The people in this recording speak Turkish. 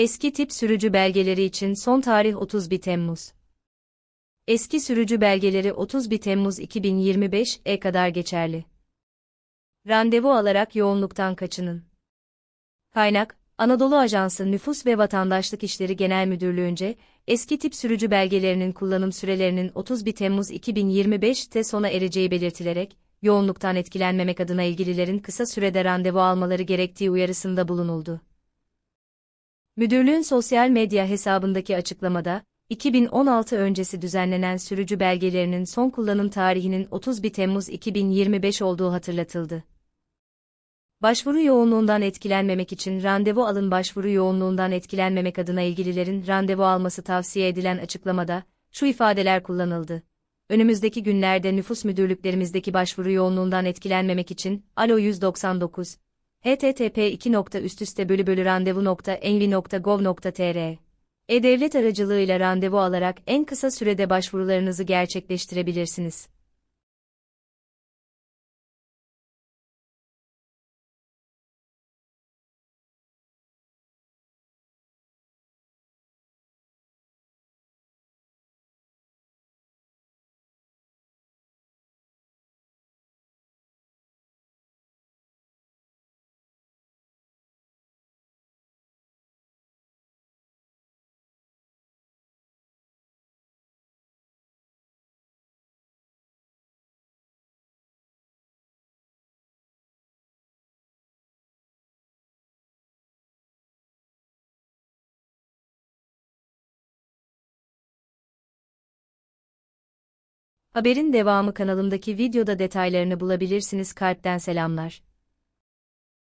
Eski tip sürücü belgeleri için son tarih 31 Temmuz. Eski sürücü belgeleri 31 Temmuz 2025'e kadar geçerli. Randevu alarak yoğunluktan kaçının. Kaynak, Anadolu Ajansı Nüfus ve Vatandaşlık İşleri Genel Müdürlüğü'nce, eski tip sürücü belgelerinin kullanım sürelerinin 31 Temmuz 2025'te sona ereceği belirtilerek, yoğunluktan etkilenmemek adına ilgililerin kısa sürede randevu almaları gerektiği uyarısında bulunuldu. Müdürlüğün sosyal medya hesabındaki açıklamada, 2016 öncesi düzenlenen sürücü belgelerinin son kullanım tarihinin 31 Temmuz 2025 olduğu hatırlatıldı. Başvuru yoğunluğundan etkilenmemek için randevu alın başvuru yoğunluğundan etkilenmemek adına ilgililerin randevu alması tavsiye edilen açıklamada, şu ifadeler kullanıldı. Önümüzdeki günlerde nüfus müdürlüklerimizdeki başvuru yoğunluğundan etkilenmemek için, alo 199, http 2. bölü bölü randevu.envi.gov.tr E-Devlet aracılığıyla randevu alarak en kısa sürede başvurularınızı gerçekleştirebilirsiniz. Haberin devamı kanalımdaki videoda detaylarını bulabilirsiniz. Kalpten selamlar.